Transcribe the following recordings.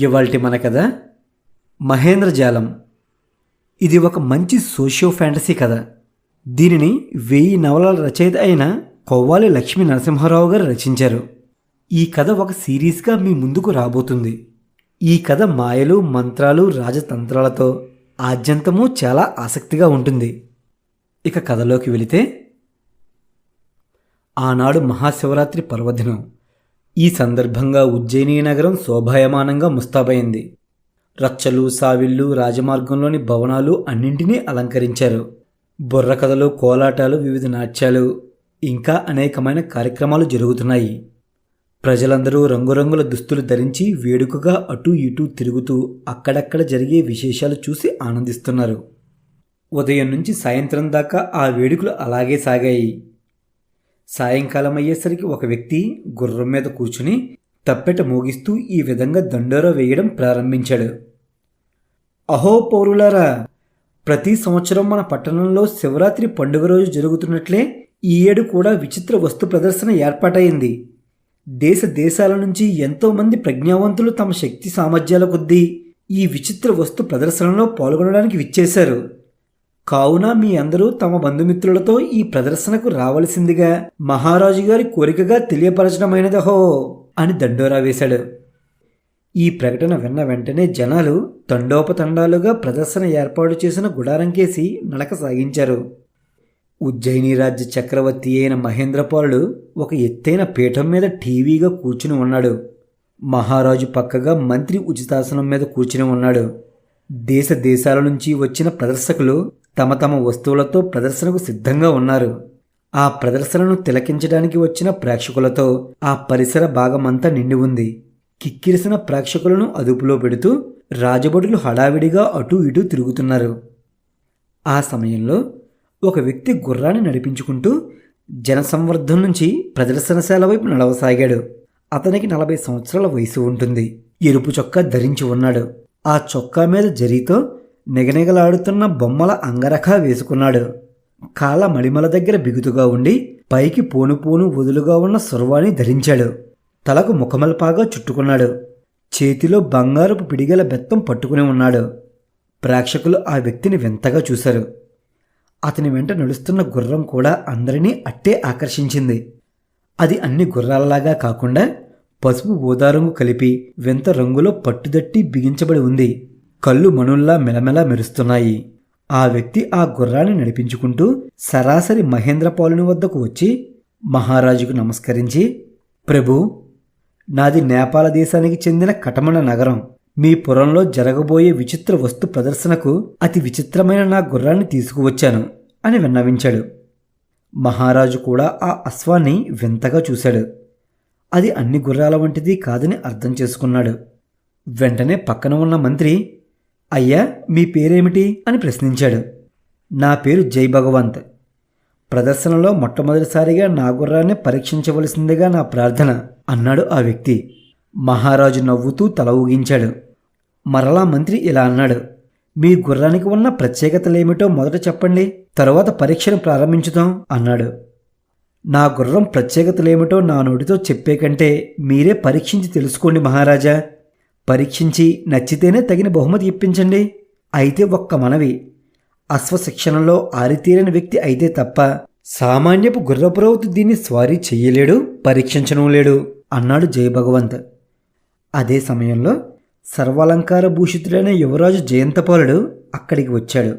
ఇవాల్టి మన కథ మహేంద్ర జాలం. ఇది ఒక మంచి సోషియో ఫ్యాంటసీ కథ. దీనిని వెయ్యి నవలల రచయిత అయిన కొవ్వాలి లక్ష్మీ నరసింహారావు గారు రచించారు. ఈ కథ ఒక సిరీస్గా మీ ముందుకు రాబోతుంది. ఈ కథ మాయలు మంత్రాలు రాజతంత్రాలతో ఆద్యంతము చాలా ఆసక్తిగా ఉంటుంది. ఇక కథలోకి వెళితే ఆనాడు మహాశివరాత్రి పర్వదినం. ఈ సందర్భంగా ఉజ్జయిని నగరం శోభాయమానంగా ముస్తాబైంది. రచ్చలు సావిళ్ళు రాజమార్గంలోని భవనాలు అన్నింటినీ అలంకరించారు. బుర్రకథలు కోలాటాలు వివిధ నాట్యాలు ఇంకా అనేకమైన కార్యక్రమాలు జరుగుతున్నాయి. ప్రజలందరూ రంగురంగుల దుస్తులు ధరించి వేడుకగా అటూ ఇటూ తిరుగుతూ అక్కడక్కడ జరిగే విశేషాలు చూసి ఆనందిస్తున్నారు. ఉదయం నుంచి సాయంత్రం దాకా ఆ వేడుకలు అలాగే సాగాయి. సాయంకాలం అయ్యేసరికి ఒక వ్యక్తి గుర్రం మీద కూర్చుని తప్పెట మోగిస్తూ ఈ విధంగా దండోరా వేయడం ప్రారంభించాడు. అహో పౌరులారా ప్రతి సంవత్సరం మన పట్టణంలో శివరాత్రి పండుగ రోజు జరుగుతున్నట్లే ఈ ఏడు కూడా విచిత్ర వస్తు ప్రదర్శన ఏర్పాటైంది దేశ దేశాల నుంచి ఎంతోమంది ప్రజ్ఞావంతులు తమ శక్తి సామర్థ్యాల కొద్దీ ఈ విచిత్ర వస్తు ప్రదర్శనలో పాల్గొనడానికి విచ్చేశారు. కావున మీ అందరూ తమ బంధుమిత్రులతో ఈ ప్రదర్శనకు రావలసిందిగా మహారాజు గారి కోరికగా తెలియపరచడమైనదహో అని దండోరా వేశాడు. ఈ ప్రకటన విన్న వెంటనే జనాలు తండోపతండాలుగా ప్రదర్శన ఏర్పాటు చేసిన గుడారంకేసి నడక సాగించారు. ఉజ్జయిని రాజ్య చక్రవర్తి అయిన మహేంద్రపాలుడు ఒక ఎత్తైన పీఠం మీద టీవీగా కూర్చుని ఉన్నాడు. మహారాజు పక్కగా మంత్రి ఉచితాసనం మీద కూర్చుని ఉన్నాడు. దేశ దేశాల నుంచి వచ్చిన ప్రదర్శకులు తమ తమ వస్తువులతో ప్రదర్శనకు సిద్ధంగా ఉన్నారు. ఆ ప్రదర్శనను తిలకించడానికి వచ్చిన ప్రేక్షకులతో ఆ పరిసర భాగమంతా నిండి ఉంది. కిక్కిరిసిన ప్రేక్షకులను అదుపులో పెడుతూ రాజభటులు హడావిడిగా అటూ ఇటూ తిరుగుతున్నారు. ఆ సమయంలో ఒక వ్యక్తి గుర్రాన్ని నడిపించుకుంటూ జనసంవర్ధం నుంచి ప్రదర్శనశాల వైపు నడవసాగాడు. అతనికి నలభై సంవత్సరాల వయసు ఉంటుంది. ఎరుపు చొక్కా ధరించి ఉన్నాడు. ఆ చొక్కా మీద జరీతో నిగనిగలాడుతున్న బొమ్మల అంగరఖా వేసుకున్నాడు. కాళ్ళ మడిమల దగ్గర బిగుతుగా ఉండి పైకి పోను పోను వదులుగా ఉన్న సురవాణి ధరించాడు. తలకు ముఖమల్పాగా చుట్టుకున్నాడు. చేతిలో బంగారపు పిడిగల బెత్తం పట్టుకుని ఉన్నాడు. ప్రేక్షకులు ఆ వ్యక్తిని వింతగా చూశారు. అతని వెంట నడుస్తున్న గుర్రం కూడా అందరినీ అట్టే ఆకర్షించింది. అది అన్ని గుర్రాలలాగా కాకుండా పసుపు ఊదారంగు కలిపి వింత రంగులో పట్టుదట్టి బిగించబడి ఉంది. కళ్ళు మనుల్లా మెలమెలా మెరుస్తున్నాయి. ఆ వ్యక్తి ఆ గుర్రాన్ని నడిపించుకుంటూ సరాసరి మహేంద్రపాలుని వద్దకు వచ్చి మహారాజుకు నమస్కరించి ప్రభు నాది నేపాల దేశానికి చెందిన కటమణ నగరం. మీ పురంలో జరగబోయే విచిత్ర వస్తు ప్రదర్శనకు అతి విచిత్రమైన నా గుర్రాన్ని తీసుకువచ్చాను అని విన్నవించాడు. మహారాజు కూడా ఆ అశ్వాన్ని వింతగా చూశాడు. అది అన్ని గుర్రాల వంటిది కాదని అర్థం చేసుకున్నాడు. వెంటనే పక్కన ఉన్న మంత్రి అయ్యా మీ పేరేమిటి? అని ప్రశ్నించాడు. నా పేరు జై భగవంత్ ప్రదర్శనలో మొట్టమొదటిసారిగా నా గుర్రాన్ని పరీక్షించవలసిందిగా నా ప్రార్థన అన్నాడు ఆ వ్యక్తి. మహారాజు నవ్వుతూ తల ఊగించాడు. మరలా మంత్రి ఇలా అన్నాడు. మీ గుర్రానికి ఉన్న ప్రత్యేకతలేమిటో మొదట చెప్పండి తరువాత పరీక్షను ప్రారంభించుదాం అన్నాడు. నా గుర్రం ప్రత్యేకతలేమిటో నా నోటితో చెప్పే కంటే మీరే పరీక్షించి తెలుసుకోండి మహారాజా పరీక్షించి నచ్చితేనే తగిన బహుమతి ఇప్పించండి. అయితే ఒక్క మనవి. అశ్వశిక్షణలో ఆరితీరని వ్యక్తి అయితే తప్ప సామాన్యపు గుర్రపురవతు దీన్ని స్వారీ చెయ్యలేడు పరీక్షించడం లేడు అన్నాడు జయభగవంత్. అదే సమయంలో సర్వాలంకార భూషితుడైన యువరాజు జయంతపాలుడు అక్కడికి వచ్చాడు.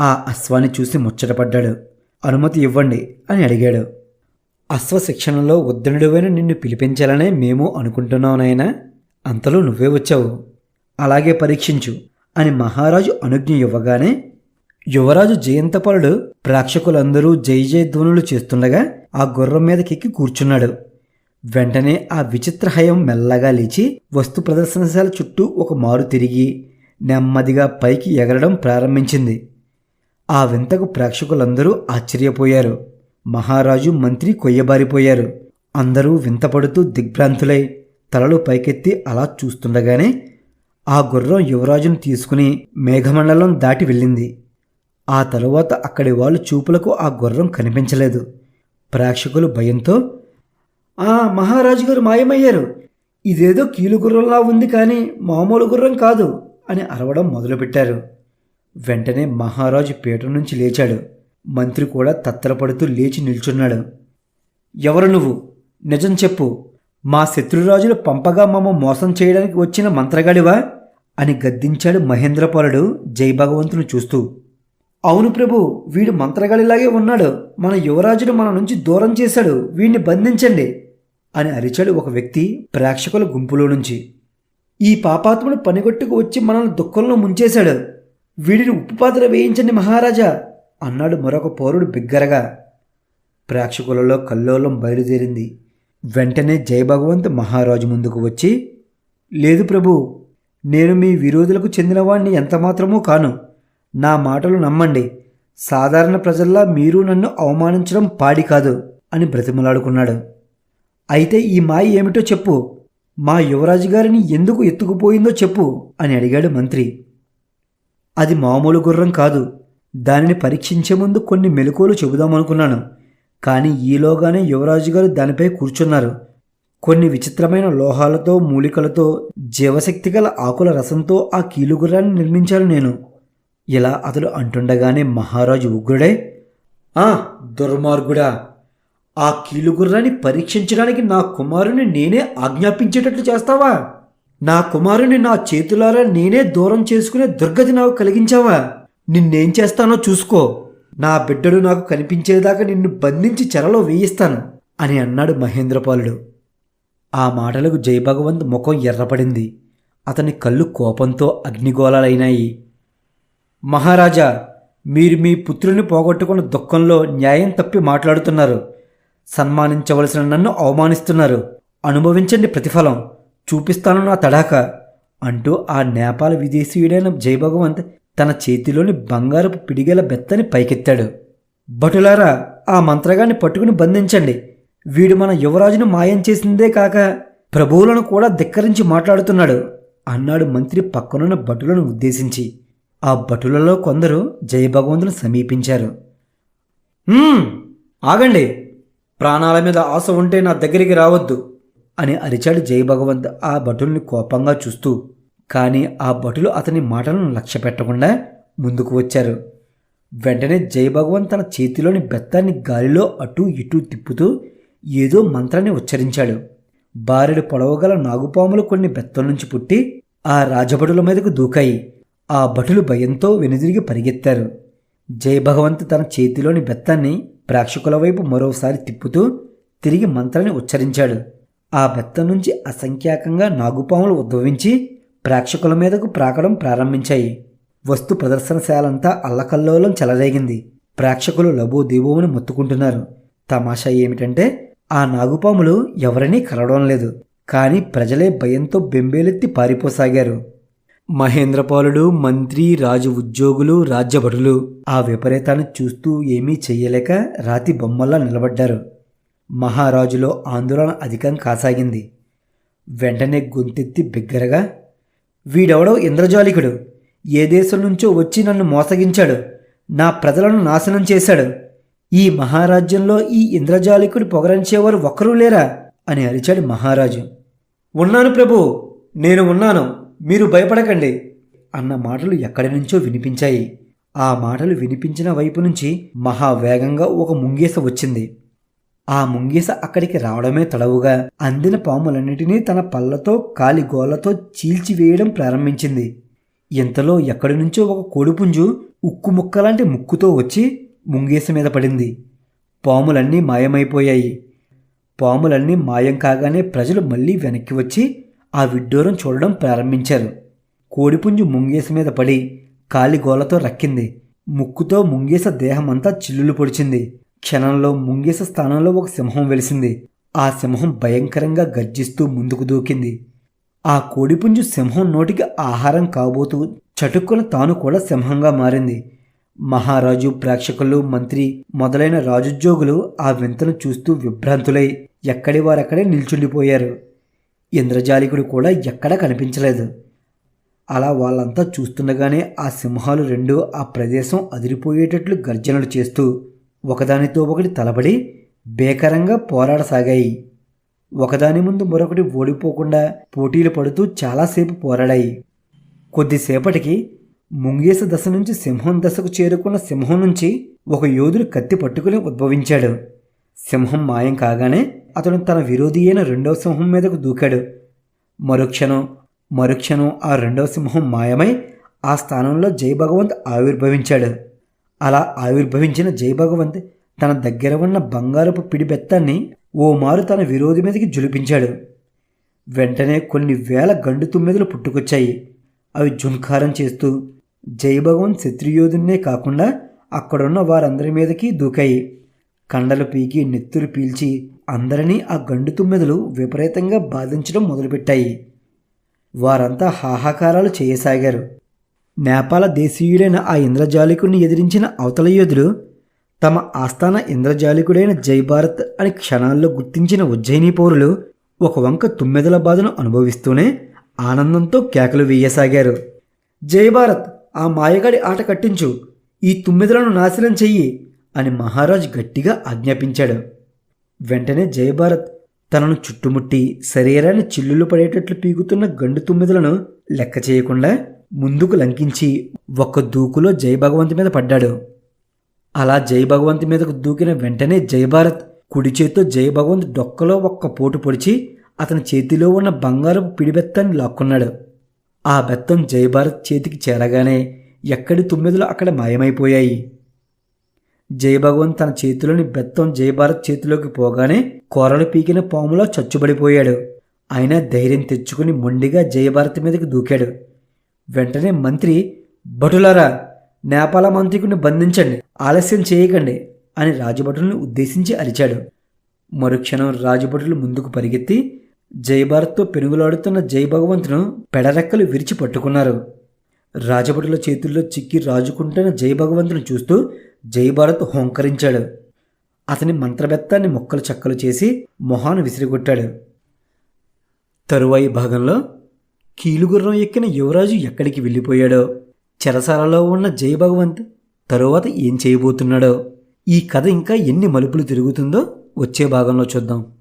ఆ అశ్వాన్ని చూసి ముచ్చటపడ్డాడు. అనుమతి ఇవ్వండి అని అడిగాడు. అశ్వశిక్షణలో ఉద్దనుడివైన నిన్ను పిలిపించాలనే మేము అనుకుంటున్నాం నాయనా? అంతలో నువ్వే వచ్చావు. అలాగే పరీక్షించు అని మహారాజు అనుజ్ఞ ఇవ్వగానే యువరాజు జయంతపరుడు ప్రేక్షకులందరూ జై జయ ధ్వనులు చేస్తుండగా ఆ గుర్రం మీదకెక్కి కూర్చున్నాడు. వెంటనే ఆ విచిత్ర హయం మెల్లగా లేచి వస్తు ప్రదర్శనశాల చుట్టూ ఒక మారు తిరిగి నెమ్మదిగా పైకి ఎగరడం ప్రారంభించింది. ఆ వింతకు ప్రేక్షకులందరూ ఆశ్చర్యపోయారు. మహారాజు మంత్రి కొయ్యబారిపోయారు. అందరూ వింతపడుతూ దిగ్భ్రాంతులై తలలు పైకెత్తి అలా చూస్తుండగానే ఆ గుర్రం యువరాజును తీసుకుని మేఘమండలం దాటి వెళ్ళింది. ఆ తరువాత అక్కడి వాళ్ళు చూపులకు ఆ గుర్రం కనిపించలేదు. ప్రేక్షకులు భయంతో ఆ మహారాజు గారు మాయమయ్యారు. ఇదేదో కీలు గుర్రంలా ఉంది కానీ మామూలు గుర్రం కాదు అని అరవడం మొదలుపెట్టారు. వెంటనే మహారాజు పీట నుంచి లేచాడు. మంత్రి కూడా తత్తరపడుతూ లేచి నిల్చున్నాడు. ఎవరు నువ్వు? నిజం చెప్పు. మా శత్రురాజులు పంపగా మమ్మ మోసం చేయడానికి వచ్చిన మంత్రగాడివా? అని గద్దించాడు మహేంద్రపాలుడు జయభగవంతుని చూస్తూ. అవును ప్రభు వీడు మంత్రగాడిలాగే ఉన్నాడు. మన యువరాజును మన నుంచి దూరం చేశాడు. వీడిని బంధించండి అని అరిచాడు ఒక వ్యక్తి ప్రేక్షకుల గుంపులో నుంచి. ఈ పాపాత్ముడు పనిగొట్టుకు వచ్చి మనల్ని దుఃఖంలో ముంచేశాడు. వీడిని ఉప్పు పాత్ర వేయించండి మహారాజా అన్నాడు మరొక పౌరుడు బిగ్గరగా. ప్రేక్షకులలో కల్లోలం బయలుదేరింది. వెంటనే జయభగవంత్ మహారాజు ముందుకు వచ్చి లేదు ప్రభు నేను మీ విరోధులకు చెందినవాణ్ణి ఎంతమాత్రమూ కాను. నా మాటలు నమ్మండి. సాధారణ ప్రజల్లా మీరు నన్ను అవమానించడం పాడి కాదు అని బ్రతిమలాడుకున్నాడు. అయితే ఈ మాయ ఏమిటో చెప్పు. మా యువరాజు గారిని ఎందుకు ఎత్తుకుపోయిందో చెప్పు అని అడిగాడు మంత్రి. అది మామూలు గుర్రం కాదు. దానిని పరీక్షించే ముందు కొన్ని మెలకువలు చెబుదామనుకున్నాను. కానీ ఈలోగానే యువరాజు గారు దానిపై కూర్చున్నారు. కొన్ని విచిత్రమైన లోహాలతో మూలికలతో జీవశక్తి గల ఆకుల రసంతో ఆ కీలుగుర్రాన్ని నిర్మించాను నేను. ఇలా అతడు అంటుండగానే మహారాజు ఉగ్రుడే ఆ దుర్మార్గుడా! ఆ కీలుగుర్రాన్ని పరీక్షించడానికి నా కుమారుని నేనే ఆజ్ఞాపించేటట్లు చేస్తావా? నా కుమారుని నా చేతులారా నేనే దూరం చేసుకునే దుర్గతి నాకు కలిగించావా? నిన్నేం చేస్తానో చూసుకో. నా బిడ్డడు నాకు కనిపించేదాకా నిన్ను బంధించి చెరలో వేయిస్తాను అని అన్నాడు మహేంద్రపాలుడు. ఆ మాటలకు జయభగవంత్ ముఖం ఎర్రపడింది. అతని కళ్ళు కోపంతో అగ్నిగోళాలైనాయి. మహారాజా మీరు మీ పుత్రుని పోగొట్టుకున్న దుఃఖంలో న్యాయం తప్పి మాట్లాడుతున్నారు. సన్మానించవలసిన నన్ను అవమానిస్తున్నారు. అనుభవించండి ప్రతిఫలం. చూపిస్తాను నా తడాక అంటూ ఆ నేపాల విదేశీయుడైన జయభగవంత్ తన చేతిలోని బంగారపు పిడిగల బెత్తని పైకెత్తాడు. భటులారా ఆ మంత్రగాన్ని పట్టుకుని బంధించండి. వీడు మన యువరాజును మాయం చేసిందే కాక ప్రభువులను కూడా ధిక్కరించి మాట్లాడుతున్నాడు అన్నాడు మంత్రి పక్కనున్న భటులను ఉద్దేశించి. ఆ భటులలో కొందరు జయభగవంతుని సమీపించారు. ఆగండి. ప్రాణాల మీద ఆశ ఉంటే నా దగ్గరికి రావద్దు అని అరిచాడు జయభగవంత్ ఆ భటుల్ని కోపంగా చూస్తూ. కానీ ఆ భటులు అతని మాటలను లక్ష్య పెట్టకుండా ముందుకు వచ్చారు. వెంటనే జయభగవాన్ తన చేతిలోని బెత్తాన్ని గాలిలో అటూ ఇటూ తిప్పుతూ ఏదో మంత్రాన్ని ఉచ్చరించాడు. బారెడు పొడవగల నాగుపాములు కొన్ని బెత్తం నుంచి పుట్టి ఆ రాజభటుల మీదకు దూకాయి. ఆ భటులు భయంతో వెనుదిరిగి పరిగెత్తారు. జయభగవంత్ తన చేతిలోని బెత్తాన్ని ప్రేక్షకుల వైపు మరోసారి తిప్పుతూ తిరిగి మంత్రాన్ని ఉచ్చరించాడు. ఆ బెత్తం నుంచి అసంఖ్యాకంగా నాగుపాములు ఉద్భవించి ప్రేక్షకుల మీదకు ప్రాకడం ప్రారంభించాయి. వస్తు ప్రదర్శనశాలంతా అల్లకల్లోలం చెలరేగింది. ప్రేక్షకులు లబోదీబోమని మొత్తుకుంటున్నారు. తమాషా ఏమిటంటే ఆ నాగుపాములు ఎవరినీ కలవడం లేదు. కానీ ప్రజలే భయంతో బెంబేలెత్తి పారిపోసాగారు. మహేంద్రపాలుడు మంత్రి రాజు ఉద్యోగులు రాజ్యభటులు ఆ విపరీతాన్ని చూస్తూ ఏమీ చెయ్యలేక రాతి బొమ్మల్లా నిలబడ్డారు. మహారాజులో ఆందోళన అధికం కాసాగింది. వెంటనే గొంతెత్తి బిగ్గరగా వీడెవడో ఇంద్రజాలికుడు. ఏ దేశం నుంచో వచ్చి నన్ను మోసగించాడు. నా ప్రజలను నాశనం చేశాడు. ఈ మహారాజ్యంలో ఈ ఇంద్రజాలికుడు పొగరంచేవారు ఒక్కరూ లేరా? అని అరిచాడు మహారాజు. ఉన్నాను ప్రభు నేను ఉన్నాను. మీరు భయపడకండి అన్న మాటలు ఎక్కడి నుంచో వినిపించాయి. ఆ మాటలు వినిపించిన వైపు నుంచి మహావేగంగా ఒక ముంగేస వచ్చింది. ఆ ముంగీస అక్కడికి రావడమే తడవుగా. అందిన పాములన్నిటినీ తన పళ్ళతో కాలిగోళ్ళతో చీల్చివేయడం ప్రారంభించింది. ఇంతలో ఎక్కడి నుంచో ఒక కోడిపుంజు ఉక్కు ముక్కలాంటి ముక్కుతో వచ్చి ముంగీస మీద పడింది. పాములన్నీ మాయమైపోయాయి. పాములన్నీ మాయం కాగానే ప్రజలు మళ్ళీ వెనక్కి వచ్చి ఆ విడ్డూరం చూడడం ప్రారంభించారు. కోడిపుంజు ముంగేస మీద పడి కాలిగోలతో రక్కింది. ముక్కుతో ముంగేస దేహమంతా చిల్లులు పొడిచింది. క్షణంలో ముంగేస స్థానంలో ఒక సింహం వెలిసింది. ఆ సింహం భయంకరంగా గర్జిస్తూ ముందుకు దూకింది. ఆ కోడిపుంజు సింహం నోటికి ఆహారం కాబోతూ చటుక్కున తాను కూడా సింహంగా మారింది. మహారాజు ప్రేక్షకులు మంత్రి మొదలైన రాజుద్యోగులు ఆ వింతను చూస్తూ విభ్రాంతులై ఎక్కడి వారక్కడే నిల్చుండిపోయారు. ఇంద్రజాలికుడు కూడా ఎక్కడా కనిపించలేదు. అలా వాళ్ళంతా చూస్తుండగానే ఆ సింహాలు రెండు ఆ ప్రదేశం అదిరిపోయేటట్లు గర్జనలు చేస్తూ ఒకదానితో ఒకటి తలబడి భీకరంగా పోరాడసాగాయి. ఒకదాని ముందు మరొకటి ఓడిపోకుండా పోటీలు పడుతూ చాలాసేపు పోరాడాయి. కొద్దిసేపటికి ముంగేస దశ నుంచి సింహం దశకు చేరుకున్న సింహం నుంచి ఒక యోధుడు కత్తి పట్టుకుని ఉద్భవించాడు. సింహం మాయం కాగానే అతను తన విరోధి అయిన రెండవ సింహం మీదకు దూకాడు. మరుక్షణం మరుక్షణం ఆ రెండవ సింహం మాయమై ఆ స్థానంలో జై భగవంత్ ఆవిర్భవించాడు. అలా ఆవిర్భవించిన జయభగవంత్ తన దగ్గర ఉన్న బంగారపు పిడిబెత్తాన్ని ఓ మారు తన విరోధి మీదకి జులిపించాడు. వెంటనే కొన్ని వేల గండు తుమ్మెదలు పుట్టుకొచ్చాయి. అవి జుంకారం చేస్తూ జై శత్రుయోధున్నే కాకుండా అక్కడున్న వారందరి మీదకి దూకాయి. కండలు పీకి నెత్తురు పీల్చి అందరినీ ఆ గండు తుమ్మెదలు విపరీతంగా బాధించడం మొదలుపెట్టాయి. వారంతా హాహాకారాలు చేయసాగారు. నేపాల దేశీయుడైన ఆ ఇంద్రజాలికుడిని ఎదిరించిన అవతల యోధులు తమ ఆస్థాన ఇంద్రజాలికుడైన జైభారత్ అని క్షణాల్లో గుర్తించిన ఉజ్జయిని పౌరులు ఒక వంక తుమ్మెదల బాధను అనుభవిస్తూనే ఆనందంతో కేకలు వేయసాగారు. జయభారత్ ఆ మాయగాడి ఆట కట్టించు ఈ తుమ్మెదలను నాశనం చెయ్యి అని మహారాజ్ గట్టిగా ఆజ్ఞాపించాడు. వెంటనే జయభారత్ తనను చుట్టుముట్టి శరీరాన్ని చిల్లులు పడేటట్లు పీకుతున్న గండు తుమ్మెదలను లెక్క చేయకుండా ముందుకు లంకించి ఒక్క దూకులో జై భగవంత్ మీద పడ్డాడు. అలా జై భగవంత్ మీదకు దూకిన వెంటనే జయభారత్ కుడి చేతితో జై భగవంత్ డొక్కలో ఒక్క పోటు పొడిచి అతని చేతిలో ఉన్న బంగారపు పిడిబెత్తాన్ని లాక్కున్నాడు. ఆ బెత్తం జయభారత్ చేతికి చేరగానే ఎక్కడి తుమ్మెదలు అక్కడ మాయమైపోయాయి. జయభగవంత్ తన చేతిలోని బెత్తం జయభారత్ చేతిలోకి పోగానే కూరలు పీకిన పాములో చచ్చుబడిపోయాడు. అయినా ధైర్యం తెచ్చుకుని మొండిగా జయభారత్ మీదకి దూకాడు. వెంటనే మంత్రి భటులారా నేపాల మంత్రికుని బంధించండి ఆలస్యం చేయకండి అని రాజభటులను ఉద్దేశించి అరిచాడు. మరుక్షణం రాజభటులు ముందుకు పరిగెత్తి జయభారత్తో పెనుగులాడుతున్న జై భగవంతును పెడరెక్కలు విరిచి పట్టుకున్నారు. రాజభటుల చేతుల్లో చిక్కి రాజుకుంటున్న జై భగవంతుని చూస్తూ జయభారత్ హోంకరించాడు. అతని మంత్రబెత్తాన్ని మొక్కలు చక్కలు చేసి మొహాను విసిరిగొట్టాడు. తరువాయి భాగంలో కీలుగుర్రం ఎక్కిన యువరాజు ఎక్కడికి వెళ్ళిపోయాడో? చెరసాలలో ఉన్న జయభగవంత్ తరువాత ఏం చేయబోతున్నాడో? ఈ కథ ఇంకా ఎన్ని మలుపులు తిరుగుతుందో వచ్చే భాగంలో చూద్దాం.